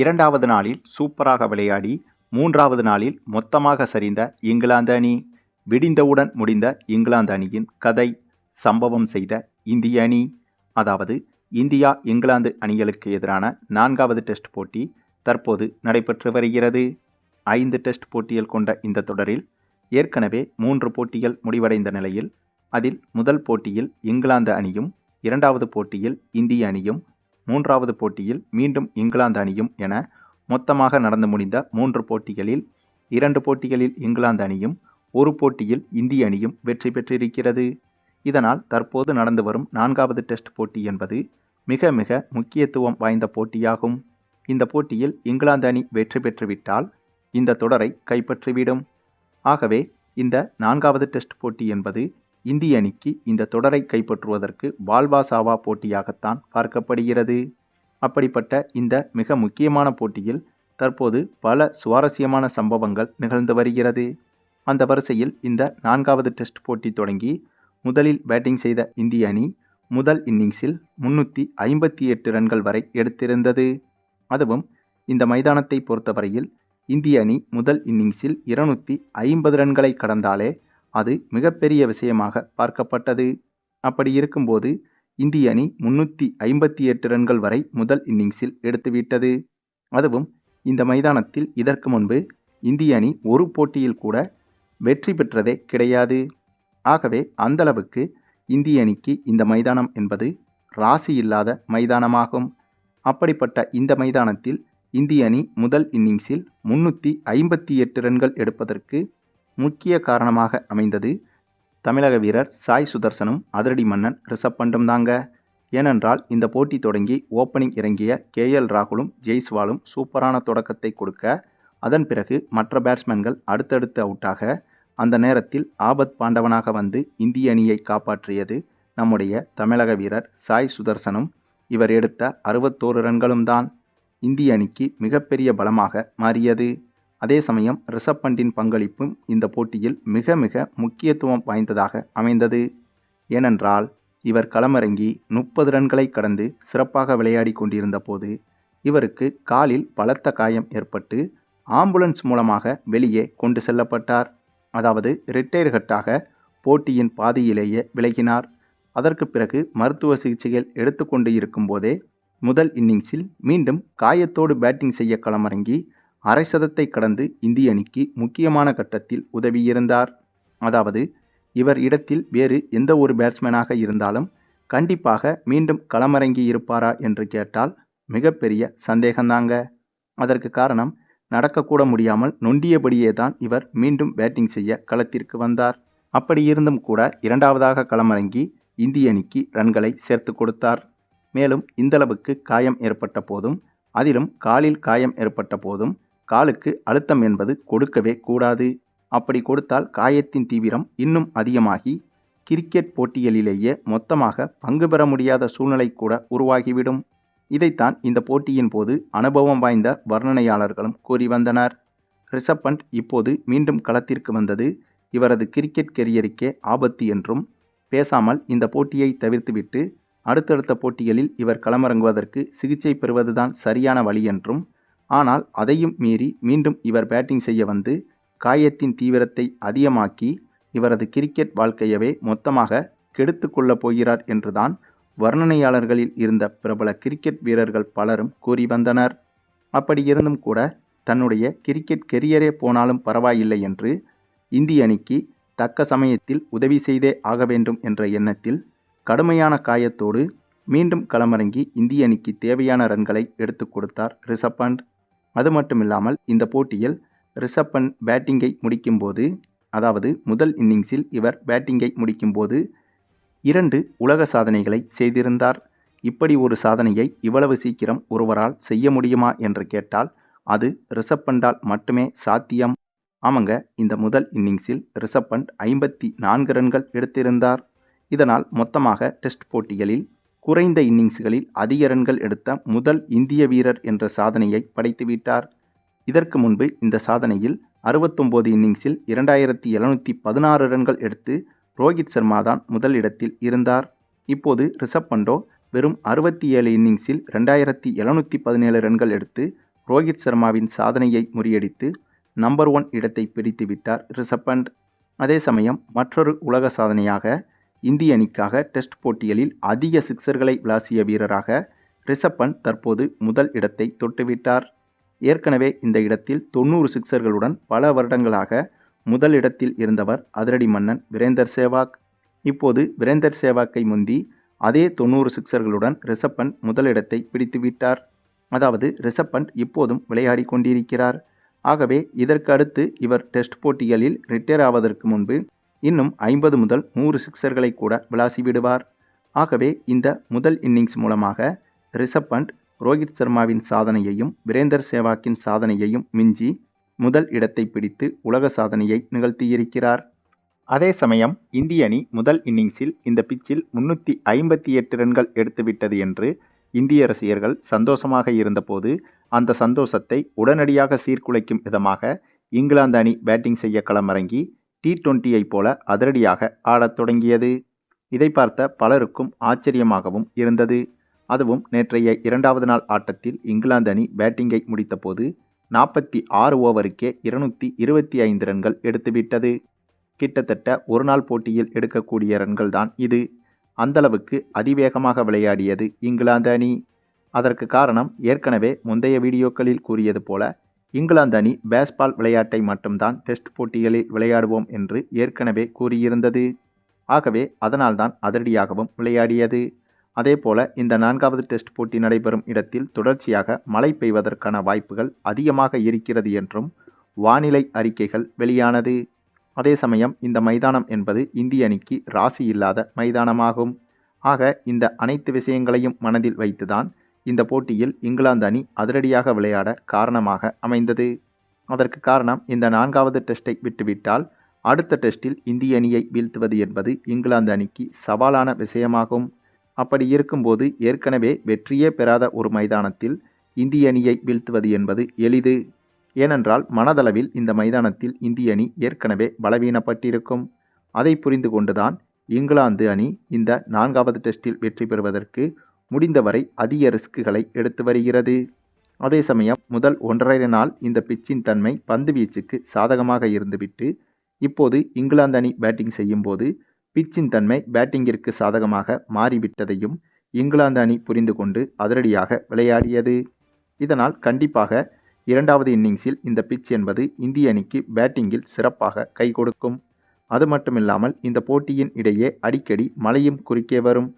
இரண்டாவது நாளில் சூப்பராக விளையாடி மூன்றாவது நாளில் மொத்தமாக சரிந்த இங்கிலாந்து அணி. விடிந்தவுடன் முடிந்த இங்கிலாந்து அணியின் கதை சம்பவம் செய்த இந்திய அணி. அதாவது இந்தியா இங்கிலாந்து அணிகளுக்கு எதிரான நான்காவது டெஸ்ட் போட்டி தற்போது நடைபெற்று வருகிறது. ஐந்து டெஸ்ட் போட்டிகள் கொண்ட இந்த தொடரில் ஏற்கனவே மூன்று போட்டிகள் முடிவடைந்த நிலையில் அதில் முதல் போட்டியில் இங்கிலாந்து அணியும் இரண்டாவது போட்டியில் இந்திய அணியும் மூன்றாவது போட்டியில் மீண்டும் இங்கிலாந்து அணியும் என மொத்தமாக நடந்து முடிந்த மூன்று போட்டிகளில் இரண்டு போட்டிகளில் இங்கிலாந்து அணியும் ஒரு போட்டியில் இந்திய அணியும் வெற்றி பெற்றிருக்கிறது. இதனால் தற்போது நடந்து வரும் நான்காவது டெஸ்ட் போட்டி என்பது மிக மிக முக்கியத்துவம் வாய்ந்த போட்டியாகும். இந்த போட்டியில் இங்கிலாந்து அணி வெற்றி பெற்றுவிட்டால் இந்த தொடரை கைப்பற்றிவிடும். ஆகவே இந்த நான்காவது டெஸ்ட் போட்டி என்பது இந்திய அணிக்கு இந்த தொடரை கைப்பற்றுவதற்கு வால்வா சாவா போட்டியாகத்தான் பார்க்கப்படுகிறது. அப்படிப்பட்ட இந்த மிக முக்கியமான போட்டியில் தற்போது பல சுவாரஸ்யமான சம்பவங்கள் நிகழ்ந்து வருகிறது. அந்த வரிசையில் இந்த நான்காவது டெஸ்ட் போட்டி தொடங்கி முதலில் பேட்டிங் செய்த இந்திய அணி முதல் இன்னிங்ஸில் முன்னூற்றி ஐம்பத்தி எட்டு ரன்கள் வரை எடுத்திருந்தது. அதுவும் இந்த மைதானத்தை பொறுத்தவரையில் இந்திய அணி முதல் இன்னிங்ஸில் இருநூற்றி ஐம்பது ரன்களை கடந்தாலே அது மிகப்பெரிய விஷயமாக பார்க்கப்பட்டது. அப்படி இருக்கும்போது இந்திய அணி முன்னூற்றி ஐம்பத்தி எட்டு ரன்கள் வரை முதல் இன்னிங்ஸில் எடுத்துவிட்டது. அதுவும் இந்த மைதானத்தில் இதற்கு முன்பு இந்திய அணி ஒரு போட்டியில் கூட வெற்றி பெற்றதே கிடையாது. ஆகவே அந்தளவுக்கு இந்திய அணிக்கு இந்த மைதானம் என்பது ராசி இல்லாத மைதானமாகும். அப்படிப்பட்ட இந்த மைதானத்தில் இந்திய அணி முதல் இன்னிங்ஸில் முன்னூற்றி ஐம்பத்தி எட்டு ரன்கள் எடுப்பதற்கு முக்கிய காரணமாக அமைந்தது. தமிழக வீரர் சாய் சுதர்சனும் அதிரடி மன்னன் ரிஷப் பண்டும் தாங்க. ஏனென்றால் இந்த போட்டி தொடங்கி ஓப்பனிங் இறங்கிய கே. எல். ராகுலும் ஜெய்ஸ்வாலும் சூப்பரான தொடக்கத்தை கொடுக்க அதன் பிறகு மற்ற பேட்ஸ்மேன்கள் அடுத்தடுத்து அவுட்டாக அந்த நேரத்தில் ஆபத் பாண்டவனாக வந்து இந்திய அணியை காப்பாற்றியது நம்முடைய தமிழக வீரர் சாய் சுதர்சனும். இவர் எடுத்த அறுபத்தோரு ரன்களும் தான். இந்திய அணிக்கு மிகப்பெரிய பலமாக மாறியது. அதே சமயம் ரிஷப் பண்டின் பங்களிப்பும் இந்த போட்டியில் மிக மிக முக்கியத்துவம் வாய்ந்ததாக அமைந்தது. ஏனென்றால் இவர் களமிறங்கி முப்பது ரன்களை கடந்து சிறப்பாக விளையாடி கொண்டிருந்த போது இவருக்கு காலில் பலத்த காயம் ஏற்பட்டு ஆம்புலன்ஸ் மூலமாக வெளியே கொண்டு செல்லப்பட்டார். அதாவது ரிட்டையர் ஹட்டாக போட்டியின் பாதியிலேயே விலகினார். அதற்கு பிறகு மருத்துவ சிகிச்சைகள் எடுத்துக்கொண்டு இருக்கும்போதே முதல் இன்னிங்ஸில் மீண்டும் காயத்தோடு பேட்டிங் செய்ய களமிறங்கி அரை சதத்தை கடந்து இந்திய அணிக்கு முக்கியமான கட்டத்தில் உதவியிருந்தார் அதாவது இவர் இடத்தில் வேறு எந்த ஒரு பேட்ஸ்மேனாக இருந்தாலும் கண்டிப்பாக மீண்டும் களமிறங்கி இருப்பாரா என்று கேட்டால் மிகப்பெரிய சந்தேகந்தாங்க. அதற்கு காரணம் நடக்கக்கூட முடியாமல் நொண்டியபடியே தான் இவர் மீண்டும் பேட்டிங் செய்ய களத்திற்கு வந்தார். அப்படி இருந்தும் கூட இரண்டாவதாக களமிறங்கி இந்திய அணிக்கு ரன்களை சேர்த்து கொடுத்தார். மேலும் இந்தளவுக்கு காயம் ஏற்பட்ட போதும் அதிலும் காலில் காயம் ஏற்பட்ட போதும் காலுக்கு அழுத்தம் என்பது கொடுக்கவே கூடாது. அப்படி கொடுத்தால் காயத்தின் தீவிரம் இன்னும் அதிகமாகி கிரிக்கெட் போட்டிகளிலேயே மொத்தமாக பங்கு பெற முடியாத சூழ்நிலை கூட உருவாகிவிடும். இதைத்தான் இந்த போட்டியின் போது அனுபவம் வாய்ந்த வர்ணனையாளர்களும் கூறி வந்தனர். ரிஷப் பண்ட் இப்போது மீண்டும் களத்திற்கு வந்தது. இவரது கிரிக்கெட் கெரியருக்கே ஆபத்து என்றும் பேசாமல் இந்த போட்டியை தவிர்த்துவிட்டு அடுத்தடுத்த போட்டிகளில் இவர் களமிறங்குவதற்கு சிகிச்சை பெறுவதுதான் சரியான வழி என்றும் ஆனால் அதையும் மீறி மீண்டும் இவர் பேட்டிங் செய்ய வந்து காயத்தின் தீவிரத்தை அதிகமாக்கி இவரது கிரிக்கெட் வாழ்க்கையவே மொத்தமாக கெடுத்து கொள்ளப் போகிறார் என்றுதான் வர்ணனையாளர்களில் இருந்த பிரபல கிரிக்கெட் வீரர்கள் பலரும் கூறி வந்தனர். அப்படி இருந்தும் கூட தன்னுடைய கிரிக்கெட் கெரியரே போனாலும் பரவாயில்லை என்று இந்திய அணிக்கு தக்க சமயத்தில் உதவி செய்தே ஆக வேண்டும் என்ற எண்ணத்தில் கடுமையான காயத்தோடு மீண்டும் களமிறங்கி இந்திய அணிக்கு தேவையான ரன்களை எடுத்துக் கொடுத்தார் ரிஷப் பண்ட் அது மட்டுமில்லாமல் இந்த போட்டியில் ரிஷப் பண்ட் பேட்டிங்கை முடிக்கும்போது அதாவது முதல் இன்னிங்ஸில் இவர் பேட்டிங்கை முடிக்கும்போது இரண்டு உலக சாதனைகளை செய்திருந்தார். இப்படி ஒரு சாதனையை இவ்வளவு சீக்கிரம் ஒருவரால் செய்ய முடியுமா என்று கேட்டால் அது ரிஷப் பண்டால் மட்டுமே சாத்தியம். ஆமாங்க இந்த முதல் இன்னிங்ஸில் ரிஷப் பண்ட் ஐம்பத்தி நான்கு ரன்கள் எடுத்திருந்தார். இதனால் மொத்தமாக டெஸ்ட் போட்டிகளில் குறைந்த இன்னிங்ஸ்களில் அதிக ரன்கள் எடுத்த முதல் இந்திய வீரர் என்ற சாதனையை படைத்துவிட்டார் இதற்கு முன்பு இந்த சாதனையில் அறுபத்தொம்போது இன்னிங்ஸில் இரண்டாயிரத்தி எழுநூற்றி பதினாறு ரன்கள் எடுத்து ரோஹித் சர்மா தான் முதல் இடத்தில் இருந்தார். இப்போது ரிஷப் பண்டோ வெறும் அறுபத்தி ஏழு இன்னிங்ஸில் ரெண்டாயிரத்தி எழுநூற்றி பதினேழு ரன்கள் எடுத்து ரோஹித் சர்மாவின் சாதனையை முறியடித்து நம்பர் ஒன் இடத்தை பிடித்து விட்டார் ரிஷப் பண்ட். அதே சமயம் மற்றொரு உலக சாதனையாக இந்திய அணிக்காக டெஸ்ட் போட்டிகளில் அதிக சிக்சர்களை விளாசிய வீரராக ரிஷப் தற்போது முதல் இடத்தை தொட்டுவிட்டார். ஏற்கனவே இந்த இடத்தில் தொண்ணூறு சிக்சர்களுடன் பல வருடங்களாக முதல் இடத்தில் இருந்தவர் அதிரடி மன்னன் வீரேந்தர் சேவாக். இப்போது வீரேந்தர் சேவாக்கை முந்தி அதே தொண்ணூறு சிக்சர்களுடன் ரிஷப் பண்ட் முதலிடத்தை பிடித்துவிட்டார் அதாவது ரிஷப் இப்போதும் விளையாடி கொண்டிருக்கிறார். ஆகவே இதற்கு அடுத்து இவர் டெஸ்ட் போட்டிகளில் ரிட்டையர் ஆவதற்கு முன்பு இன்னும் ஐம்பது முதல் நூறு சிக்சர்களை கூட விளாசி விடுவார் ஆகவே இந்த முதல் இன்னிங்ஸ் மூலமாக ரிஷப் பண்ட் ரோஹித் சர்மாவின் சாதனையையும் வீரேந்தர் சேவாக்கின் சாதனையையும் மிஞ்சி முதல் இடத்தை பிடித்து உலக சாதனையை நிகழ்த்தியிருக்கிறார். அதே சமயம் இந்திய அணி முதல் இன்னிங்ஸில் இந்த பிச்சில் முன்னூற்றி ஐம்பத்தி எட்டு ரன்கள் எடுத்துவிட்டது என்று இந்திய ரசிகர்கள் சந்தோஷமாக இருந்தபோது அந்த சந்தோஷத்தை உடனடியாக சீர்குலைக்கும் விதமாக இங்கிலாந்து அணி பேட்டிங் செய்ய களமிறங்கி டி டுவெண்ட்டியை போல அதிரடியாக ஆடத் தொடங்கியது. இதை பார்த்த பலருக்கும் ஆச்சரியமாகவும் இருந்தது. அதுவும் நேற்றைய இரண்டாவது நாள் ஆட்டத்தில் இங்கிலாந்து அணி பேட்டிங்கை முடித்தபோது நாற்பத்தி ஆறு ஓவருக்கே இருநூற்றி இருபத்தி ஐந்து ரன்கள் எடுத்துவிட்டது. கிட்டத்தட்ட ஒரு நாள் போட்டியில் எடுக்கக்கூடிய ரன்கள் தான் இது. அந்தளவுக்கு அதிவேகமாக விளையாடியது இங்கிலாந்து அணி. அதற்கு காரணம் ஏற்கனவே முந்தைய வீடியோக்களில் கூறியது போல இங்கிலாந்து அணி பேஸ்பால் விளையாட்டை மட்டும்தான் டெஸ்ட் போட்டிகளில் விளையாடுவோம் என்று ஏற்கனவே கூறியிருந்தது. ஆகவே அதனால்தான் அதிரடியாகவும் விளையாடியது. அதேபோல இந்த நான்காவது டெஸ்ட் போட்டி நடைபெறும் இடத்தில் தொடர்ச்சியாக மழை பெய்வதற்கான வாய்ப்புகள் அதிகமாக இருக்கிறது என்றும் வானிலை அறிக்கைகள் வெளியானது. அதே சமயம் இந்த மைதானம் என்பது இந்திய அணிக்கு ராசி இல்லாத மைதானமாகும். ஆக இந்த அனைத்து விஷயங்களையும் மனதில் வைத்துதான் இந்த போட்டியில் இங்கிலாந்து அணி அதிரடியாக விளையாட காரணமாக அமைந்தது. அதற்கு காரணம் இந்த நான்காவது டெஸ்ட்டை விட்டுவிட்டால் அடுத்த டெஸ்டில் இந்திய அணியை வீழ்த்துவது என்பது இங்கிலாந்து அணிக்கு சவாலான விஷயமாகும். அப்படி இருக்கும்போது ஏற்கனவே வெற்றியே பெறாத ஒரு மைதானத்தில் இந்திய அணியை வீழ்த்துவது என்பது எளிது. ஏனென்றால் மனதளவில் இந்த மைதானத்தில் இந்திய அணி ஏற்கனவே பலவீனப்பட்டிருக்கும். அதை புரிந்து கொண்டுதான் இங்கிலாந்து அணி இந்த நான்காவது டெஸ்டில் வெற்றி பெறுவதற்கு முடிந்தவரை அதிக ரிஸ்க்குகளை எடுத்து வருகிறது. அதே சமயம் முதல் ஒன்றரை நாள் இந்த பிச்சின் தன்மை பந்து வீச்சுக்கு சாதகமாக இருந்துவிட்டு இப்போது இங்கிலாந்து அணி பேட்டிங் செய்யும்போது பிச்சின் தன்மை பேட்டிங்கிற்கு சாதகமாக மாறிவிட்டதையும் இங்கிலாந்து அணி புரிந்து கொண்டு அதிரடியாக விளையாடியது. இதனால் கண்டிப்பாக இரண்டாவது இன்னிங்ஸில் இந்த பிச் என்பது இந்திய அணிக்கு பேட்டிங்கில் சிறப்பாக கை கொடுக்கும். அது மட்டுமில்லாமல் இந்த போட்டியின் இடையே அடிக்கடி மழையும் குறுக்கே வரும்.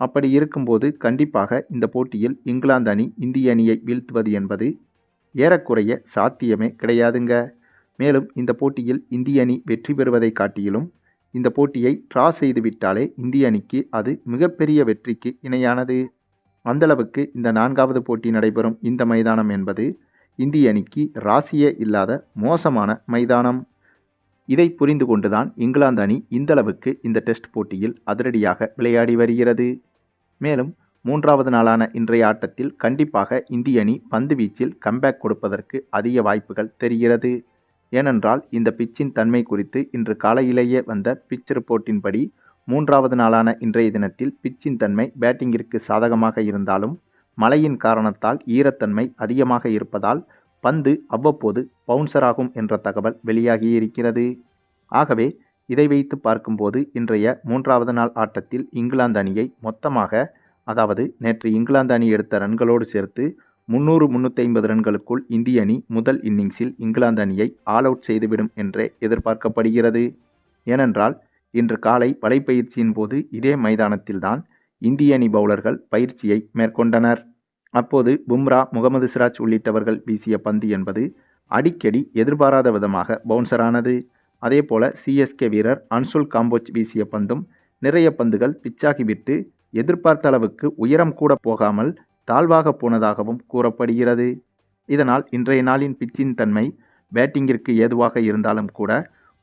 அப்படி இருக்கும்போது கண்டிப்பாக இந்த போட்டியில் இங்கிலாந்து அணி இந்திய அணியை வீழ்த்துவது என்பது ஏறக்குறைய சாத்தியமே கிடையாதுங்க. மேலும் இந்த போட்டியில் இந்திய அணி வெற்றி பெறுவதை காட்டிலும் இந்த போட்டியை ட்ரா செய்துவிட்டாலே இந்திய அணிக்கு அது மிகப்பெரிய வெற்றிக்கு இணையானது. அந்தளவுக்கு இந்த நான்காவது போட்டி நடைபெறும் இந்த மைதானம் என்பது இந்திய அணிக்கு ராசியே இல்லாத மோசமான மைதானம். இதை புரிந்து கொண்டுதான் இங்கிலாந்து அணி இந்தளவுக்கு இந்த டெஸ்ட் போட்டியில் அதிரடியாக விளையாடி வருகிறது. மேலும் மூன்றாவது நாளான இன்றைய ஆட்டத்தில் கண்டிப்பாக இந்திய அணி பந்து வீச்சில் கம்பேக் கொடுப்பதற்கு அதிக வாய்ப்புகள் தெரிகிறது. ஏனென்றால் இந்த பிச்சின் தன்மை குறித்து இன்று காலையிலேயே வந்த பிச் ரிப்போர்ட்டின்படி மூன்றாவது நாளான இன்றைய தினத்தில் பிச்சின் தன்மை பேட்டிங்கிற்கு சாதகமாக இருந்தாலும் மழையின் காரணத்தால் ஈரத்தன்மை அதிகமாக இருப்பதால் பந்து அவ்வப்போது பவுன்சராகும் என்ற தகவல் வெளியாகியிருக்கிறது ஆகவே இதை வைத்து பார்க்கும்போது இன்றைய மூன்றாவது நாள் ஆட்டத்தில் இங்கிலாந்து அணியை மொத்தமாக அதாவது நேற்று இங்கிலாந்து அணி எடுத்த ரன்களோடு சேர்த்து முந்நூறு முந்நூற்றி ஐம்பது ரன்களுக்குள் இந்திய அணி முதல் இன்னிங்ஸில் இங்கிலாந்து அணியை ஆல் அவுட் செய்துவிடும் என்றே எதிர்பார்க்கப்படுகிறது. ஏனென்றால் இன்று காலை வலைப்பயிற்சியின் போது இதே மைதானத்தில்தான் இந்திய அணி பவுலர்கள் பயிற்சியை மேற்கொண்டனர். அப்போது பும்ரா முகமது சிராஜ் உள்ளிட்டவர்கள் வீசிய பந்து என்பது அடிக்கடி எதிர்பாராத விதமாக பவுன்சரானது அதேபோல சிஎஸ்கே வீரர் அன்சுல் காம்போஜ் வீசிய பந்தும் நிறைய பந்துகள் பிச்சாகிவிட்டு எதிர்பார்த்த அளவுக்கு உயரம் கூட போகாமல் தாழ்வாக போனதாகவும் கூறப்படுகிறது. இதனால் இன்றைய நாளின் பிச்சின் தன்மை பேட்டிங்கிற்கு ஏதுவாக இருந்தாலும் கூட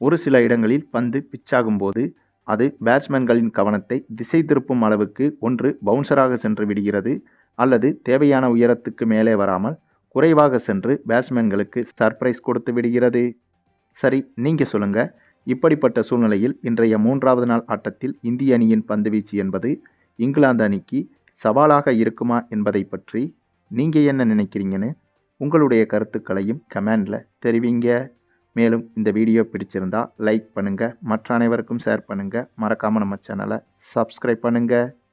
ஒரு சில இடங்களில் பந்து பிச்சாகும்போது அது பேட்ஸ்மேன்களின் கவனத்தை திசை திருப்பும் அளவுக்கு ஒன்று பவுன்சராக சென்று விடுகிறது அல்லது தேவையான உயரத்துக்கு மேலே வராமல் குறைவாக சென்று பேட்ஸ்மேன்களுக்கு சர்ப்ரைஸ் கொடுத்து விடுகிறது. சரி நீங்கள் சொல்லுங்கள் இப்படிப்பட்ட சூழ்நிலையில் இன்றைய மூன்றாவது நாள் ஆட்டத்தில் இந்திய அணியின் பந்துவீச்சு என்பது இங்கிலாந்து அணிக்கு சவாலாக இருக்குமா என்பதை பற்றி நீங்கள் என்ன நினைக்கிறீங்கன்னு உங்களுடைய கருத்துக்களையும் கமெண்டில் தெரிவிங்க. மேலும் இந்த வீடியோ பிடிச்சிருந்தா லைக் பண்ணுங்கள் மற்ற அனைவருக்கும் ஷேர் பண்ணுங்கள் மறக்காமல் நம்ம சேனலை சப்ஸ்கிரைப் பண்ணுங்கள்